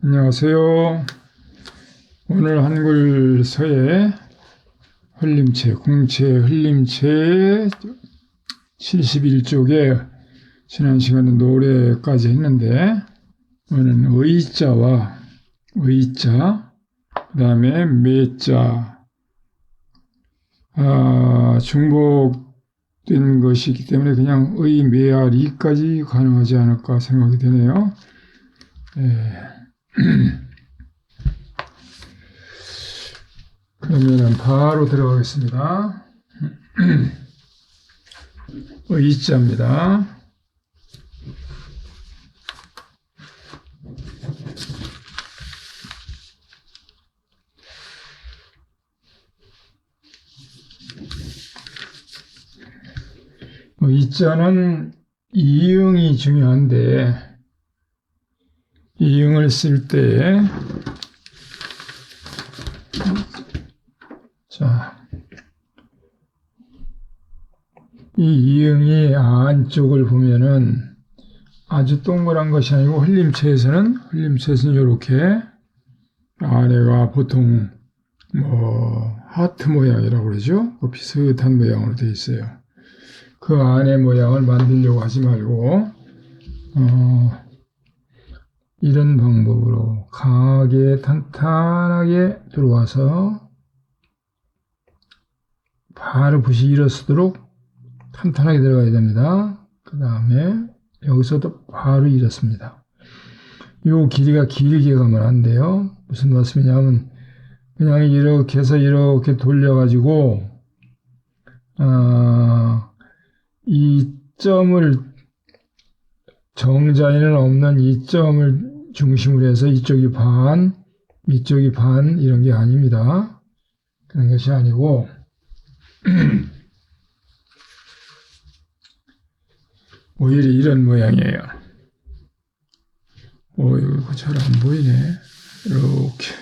안녕하세요. 오늘 한글서의 흘림체, 공체, 흘림체 71쪽에 지난 시간에 노래까지 했는데 오늘은 의자와 의자, 그 다음에 매자, 아, 중복된 것이기 때문에 그냥 의, 매야, 리까지 가능하지 않을까 생각이 되네요. 예. 그러면은 바로 들어가겠습니다. 의자입니다. 의자는 이응이 중요한데 이응을 쓸 때, 자, 이 이응이 안쪽을 보면은 아주 동그란 것이 아니고 흘림체에서는 흘림체에서는 이렇게 안에가 보통 뭐 하트 모양이라고 그러죠. 그 비슷한 모양으로 되어 있어요. 그 안의 모양을 만들려고 하지 말고 어, 이런 방법으로 강하게 탄탄하게 들어와서 바로 붓이 일어서도록 탄탄하게 들어가야 됩니다. 그 다음에 여기서도 바로 일었습니다. 요 길이가 길게 가면 안 돼요. 무슨 말씀이냐면 그냥 이렇게 해서 이렇게 돌려가지고 아, 이 점을 정자에는 없는 이 점을 중심으로 해서 이쪽이 반, 이쪽이 반 이런 게 아닙니다. 그런 것이 아니고 오히려 이런 모양이에요. 오, 이거 잘안 보이네. 이렇게.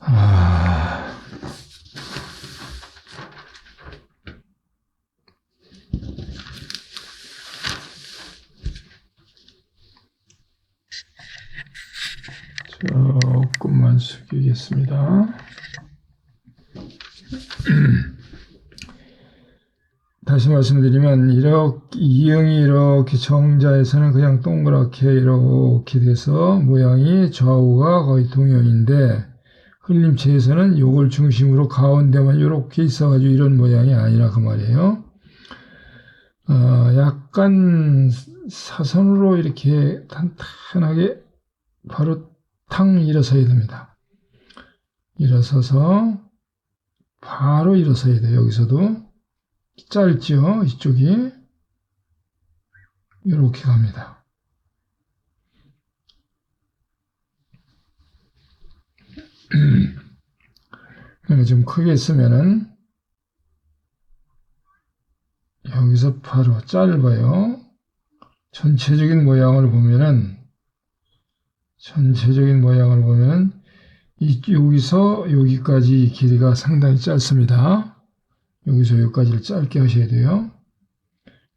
아. 조금만 숙이겠습니다. 다시 말씀드리면 이렇게 이응이 이렇게 정자에서는 그냥 동그랗게 이렇게 돼서 모양이 좌우가 거의 동형인데 흘림체에서는 요걸 중심으로 가운데만 이렇게 있어가지고 이런 모양이 아니라 그 말이에요. 어, 약간 사선으로 이렇게 탄탄하게 바로 탕 일어서야 됩니다. 일어서서 바로 일어서야 돼요. 여기서도 짧죠? 이쪽이 이렇게 갑니다. 그러니까 좀 크게 쓰면은 여기서 바로 짧아요. 전체적인 모양을 보면은 전체적인 모양을 보면 이, 여기서 여기까지 길이가 상당히 짧습니다. 여기서 여기까지를 짧게 하셔야 돼요.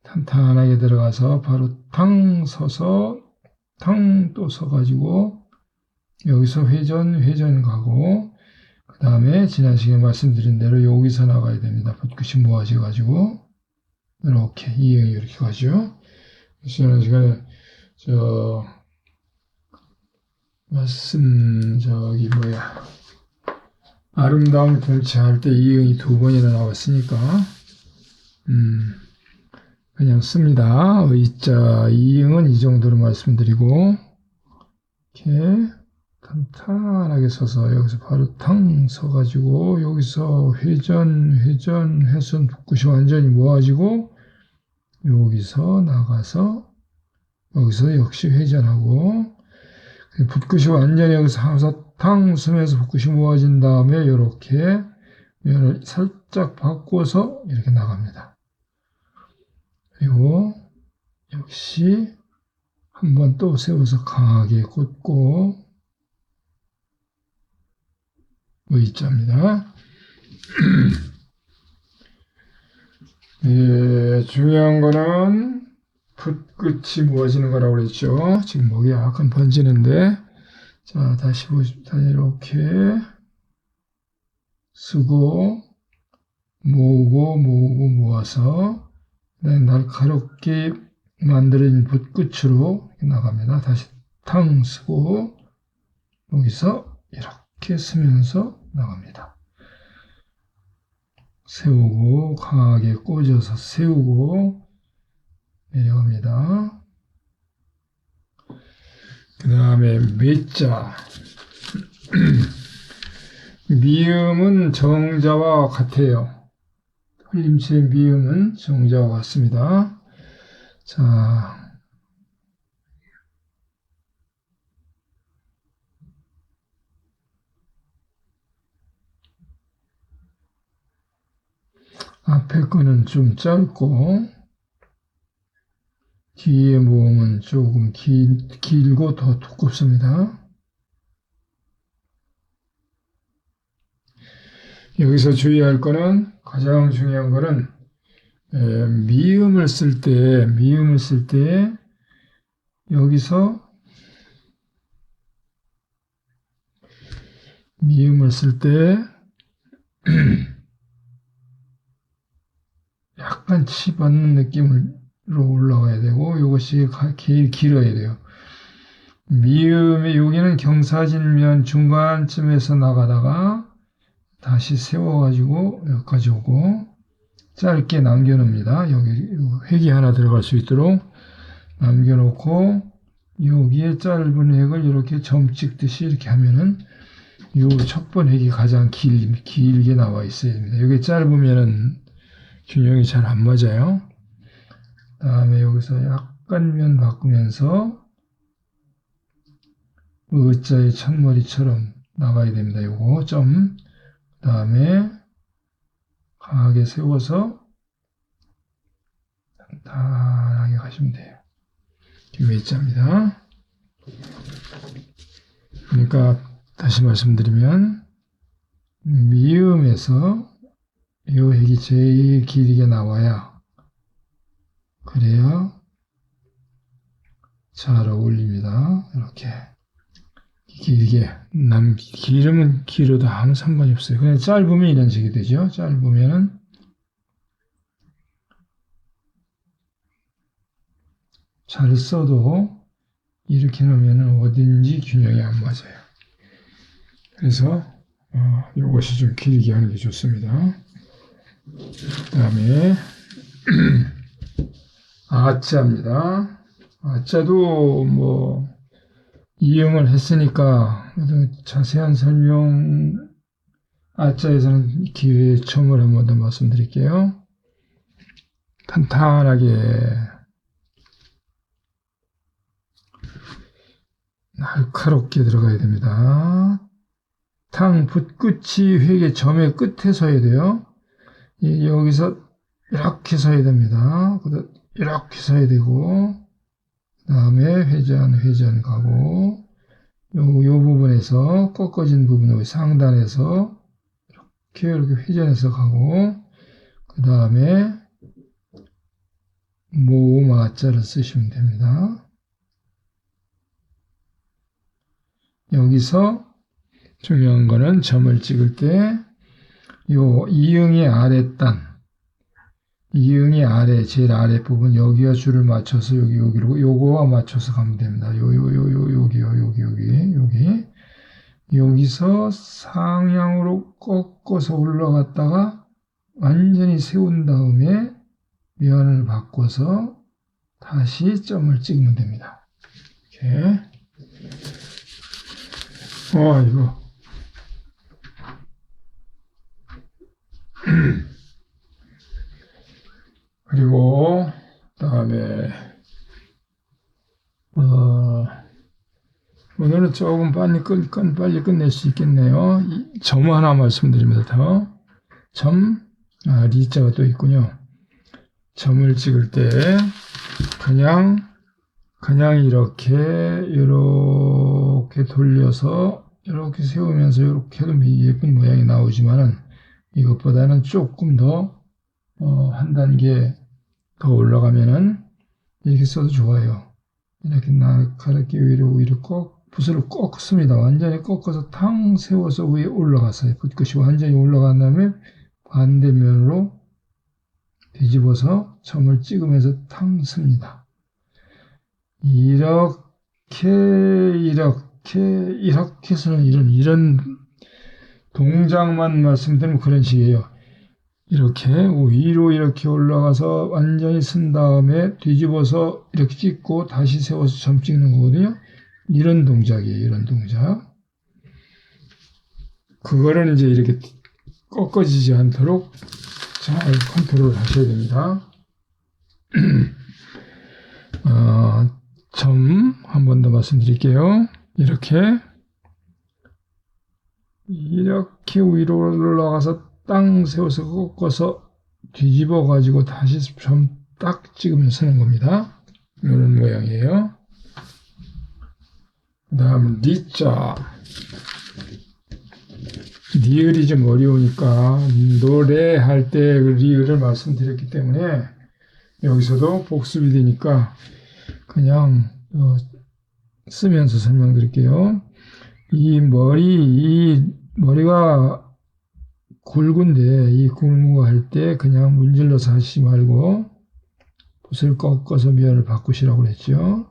탄탄하게 들어가서 바로 탕 서서 탕 또 서가지고 여기서 회전 회전 가고 그 다음에 지난 시간에 말씀드린 대로 여기서 나가야 됩니다. 붓끝이 모아져 가지고 이렇게 이행이 이렇게 가죠. 지난 시간에 저 말씀 저기 뭐야 아름다운 공채할 때 이응이 두 번이나 나왔으니까 음 그냥 씁니다. 의자 이응은 이 정도로 말씀드리고 이렇게 탄탄하게 서서 여기서 바로 탕 서가지고 여기서 회전 회전 회선 붓끝이 완전히 모아지고 여기서 나가서 여기서 역시 회전하고 붓끝이 완전히 여기서 하면서 탕 쓰면서 붓끝이 모아진 다음에 이렇게 면을 살짝 바꿔서 이렇게 나갑니다. 그리고 역시 한번 또 세워서 강하게 꽂고 의자입니다. 예, 중요한 거는 붓끝이 모아지는 거라고 그랬죠. 지금 목이 약간 번지는데, 자, 다시 보시, 다시 이렇게 쓰고, 모으고, 모으고, 모아서, 날카롭게 만들어진 붓끝으로 나갑니다. 다시 탕 쓰고, 여기서 이렇게 쓰면서 나갑니다. 세우고 강하게 꽂아서 세우고 내려갑니다. 그 다음에 매자 미음은 정자와 같아요. 흘림체 미음은 정자와 같습니다. 자, 앞에 거는 좀 짧고 뒤에 모음은 조금 길, 길고 더 두껍습니다. 여기서 주의할 거는 가장 중요한 거는 에, 미음을 쓸 때, 미음을 쓸 때 여기서 미음을 쓸 때 약간 치 받는 느낌으 로 올라가야 되고 이것이 길, 길어야 돼요. 미음의 여기는 경사진면 중간쯤에서 나가다가 다시 세워가지고 여기까지 오고 짧게 남겨놓습니다. 여기 획이 하나 들어갈 수 있도록 남겨놓고 여기에 짧은 획을 이렇게 점 찍듯이 이렇게 하면은 요 첫 번 획이 가장 길, 길게 나와 있어야 됩니다. 여기 짧으면은 균형이 잘 안 맞아요. 다음에 여기서 약간 면 바꾸면서 의자의 첫머리처럼 나가야 됩니다. 요거 점. 그 다음에 강하게 세워서 단단하게 가시면 돼요. 김매자입니다. 그러니까 다시 말씀드리면 미음에서 요 핵이 제일 길게 나와야 그래야 잘 어울립니다. 이렇게 길게 남 길으면 길어도 아무 상관이 없어요. 그냥 짧으면 이런 식이 되죠. 짧으면은 잘 써도 이렇게 놓으면 어딘지 균형이 안 맞아요. 그래서 어, 이것이 좀 길게 하는 게 좋습니다. 그 다음에 아자입니다. 아자도 뭐 이용을 했으니까 자세한 설명 아자에서는 기회에 처음을 한번 더 말씀드릴게요. 탄탄하게 날카롭게 들어가야 됩니다. 탕 붓끝이 회계 점의 끝에 서야 돼요. 여기서 이렇게 서야 됩니다. 이렇게 서야 되고 그 다음에 회전 회전 가고 요, 요 부분에서 꺾어진 부분 의 상단에서 이렇게 이렇게 회전해서 가고 그 다음에 모마자를 쓰시면 됩니다. 여기서 중요한 거는 점을 찍을 때 요 이응의 아랫단 이응의 아래 제일 아래 부분 여기와 줄을 맞춰서 여기 여기로 요거와 맞춰서 가면 됩니다. 요 요 요 요 여기요 여기 여기 여기 여기서 상향으로 꺾어서 올라갔다가 완전히 세운 다음에 면을 바꿔서 다시 점을 찍으면 됩니다. 이렇게 와 이거 그리고 다음에 어, 오늘은 조금 빨리 끝, 끝 빨리 끝낼 수 있겠네요. 이, 점 하나 말씀드립니다. 더. 점, 아, 리자가 또 있군요. 점을 찍을 때 그냥 그냥 이렇게 이렇게 돌려서 이렇게 세우면서 이렇게 해도 예쁜 모양이 나오지만은 이것보다는 조금 더, 어, 한 단계 더 올라가면은 이렇게 써도 좋아요. 이렇게 날카롭게 위로 위로 꺾 붓을 꺾습니다. 완전히 꺾어서 탕 세워서 위에 올라갔어요. 붓끝이 완전히 올라간 다음에 반대면으로 뒤집어서 점을 찍으면서 탕 씁니다. 이렇게 이렇게 이렇게 해서는 이런 이런 동작만 말씀드리면 그런 식이에요. 이렇게 위로 이렇게 올라가서 완전히 쓴 다음에 뒤집어서 이렇게 찍고 다시 세워서 점 찍는 거거든요. 이런 동작이에요. 이런 동작. 그거를 이제 이렇게 꺾어지지 않도록 잘 컨트롤 하셔야 됩니다. 어, 점 한 번 더 말씀드릴게요. 이렇게 이렇게 위로 올라가서 땅 세워서 꺾어서 뒤집어 가지고 다시 점 딱 찍으면 쓰는 겁니다. 이런 모양이에요. 그 다음 리자 리을이 좀 어려우니까 노래할 때 리을을 말씀드렸기 때문에 여기서도 복습이 되니까 그냥 어, 쓰면서 설명드릴게요. 이 머리 이 머리가 굵은데 이 굵은 거 할 때 그냥 문질러서 하시지 말고 붓을 꺾어서 면을 바꾸시라고 그랬죠.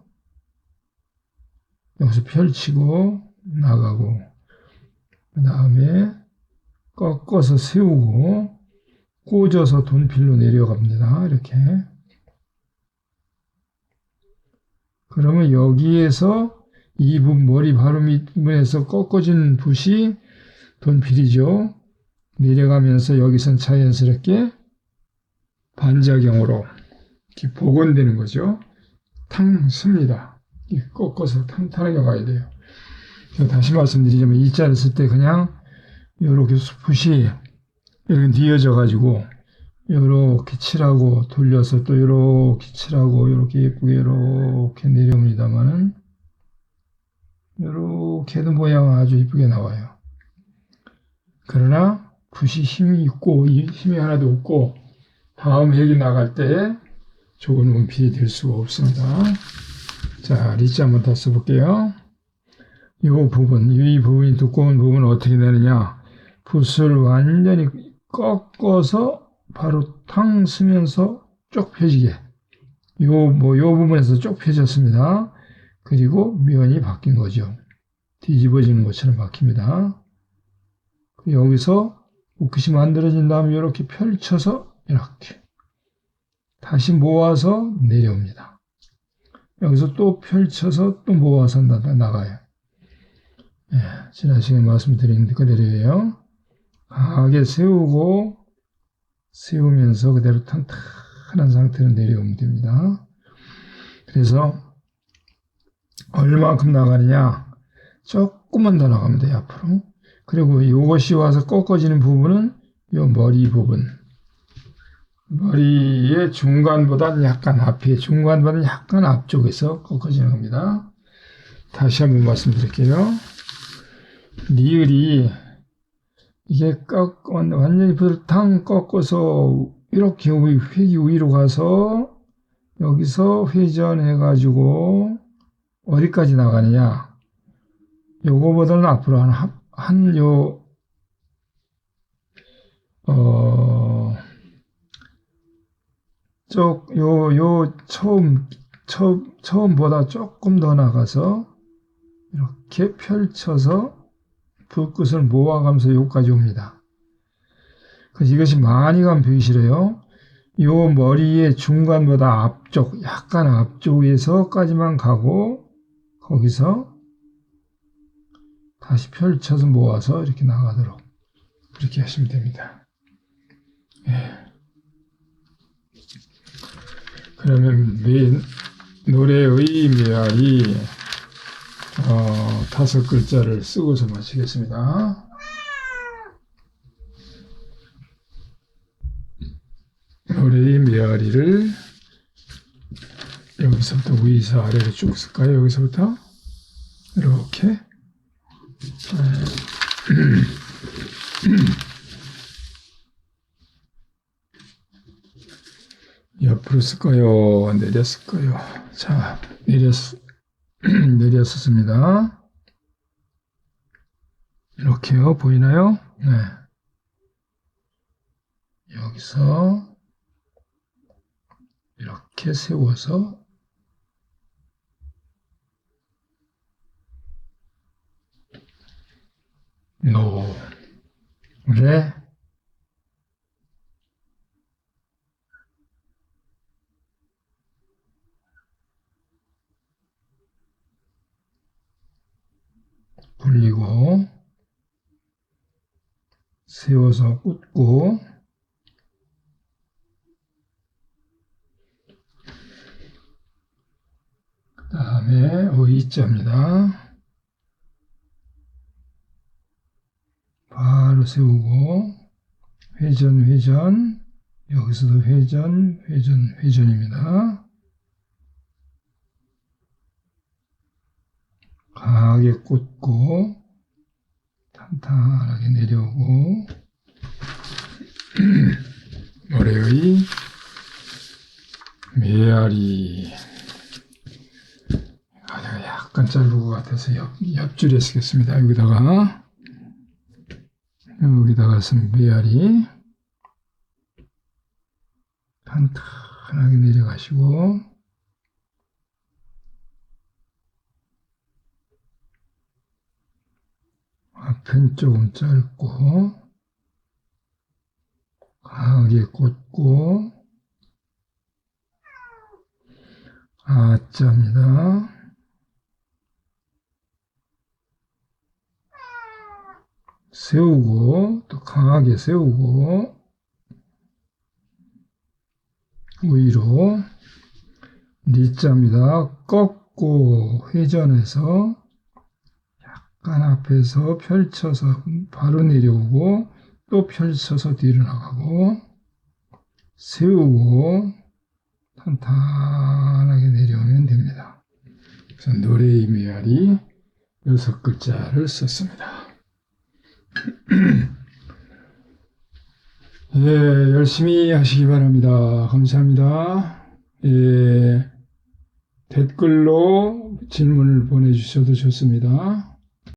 여기서 펼치고 나가고 그 다음에 꺾어서 세우고 꽂아서 돈필로 내려갑니다. 이렇게 그러면 여기에서 이 부분 머리 바로 밑부분에서 꺾어진 붓이 돈필이죠. 내려가면서 여기선 자연스럽게 반작용으로 복원되는 거죠. 탕 씁니다. 꺾어서 탄탄하게 가야 돼요. 다시 말씀드리자면 일자를 쓸 때 그냥 이렇게 붓이 이렇게 뉘어져 가지고 이렇게 칠하고 돌려서 또 이렇게 칠하고 이렇게 예쁘게 이렇게 내려옵니다만은 이렇게 해도 모양은 아주 예쁘게 나와요. 그러나 붓이 힘이 있고 이 힘이 하나도 없고 다음 핵이 나갈 때 좋은 원필이 될 수가 없습니다. 자, 리자 한번 더 써볼게요. 이 부분, 이 부분이 두꺼운 부분은 어떻게 되느냐? 붓을 완전히 꺾어서 바로 탕 쓰면서 쭉 펴지게. 요, 뭐, 요 부분에서 쭉 펴졌습니다. 그리고 면이 바뀐 거죠. 뒤집어지는 것처럼 바뀝니다. 여기서 붓이 만들어진 다음에 이렇게 펼쳐서 이렇게 다시 모아서 내려옵니다. 여기서 또 펼쳐서 또 모아서 나, 나가요. 예, 지난 시간에 말씀드린 그대로예요. 강하게 세우고 세우면서 그대로 탄탄한 상태로 내려오면 됩니다. 그래서 얼마큼 나가느냐 조금만 더 나가면 돼요 앞으로 그리고 이것이 와서 꺾어지는 부분은 이 머리 부분 머리의 중간보다 약간 앞에 중간보다 약간 앞쪽에서 꺾어지는 겁니다. 다시 한번 말씀드릴게요. 리을이 이게 꺾 완전히 불탕 꺾어서 이렇게 획이 위로 가서 여기서 회전해 가지고 어디까지 나가느냐. 요거보다는 앞으로 한, 한, 요, 어, 쪽, 요, 요, 처음, 처음, 처음보다 조금 더 나가서, 이렇게 펼쳐서, 붓끝을 모아가면서 요까지 옵니다. 그래서 이것이 많이 보기 싫어요. 요 머리의 중간보다 앞쪽, 약간 앞쪽에서까지만 가고, 거기서 다시 펼쳐서 모아서 이렇게 나가도록 그렇게 하시면 됩니다. 예. 그러면 매, 노래의 메아리 어, 다섯 글자를 쓰고서 마치겠습니다. 노래의 메아리를 여기서부터 위에서 아래로 쭉 쓸까요? 여기서부터 이렇게 쓸까요? 내렸을까요? 자, 내렸, 내렸었습니다. 이렇게요. 보이나요? 네. 여기서 이렇게 세워서 노, 레, 굴리고 세워서 꽂고 그 다음에 O자입니다. 바로 세우고 회전 회전 여기서도 회전 회전 회전입니다. 강하게 꽂고 탄탄하게 내려오고 모래의 메아리. 아, 약간 짧은 것 같아서 옆, 옆줄에 쓰겠습니다. 여기다가. 여기다가 쓴 메아리. 탄탄하게 내려가시고 앞은 조금 짧고 강하게 꽂고 아자입니다. 세우고 또 강하게 세우고 위로 리자입니다. 꺾고 회전해서 약간 앞에서 펼쳐서 바로 내려오고 또 펼쳐서 뒤로 나가고 세우고 탄탄하게 내려오면 됩니다. 그래서 노래의 메아리 여섯 글자를 썼습니다. 예, 열심히 하시기 바랍니다. 감사합니다. 예, 댓글로 질문을 보내주셔도 좋습니다.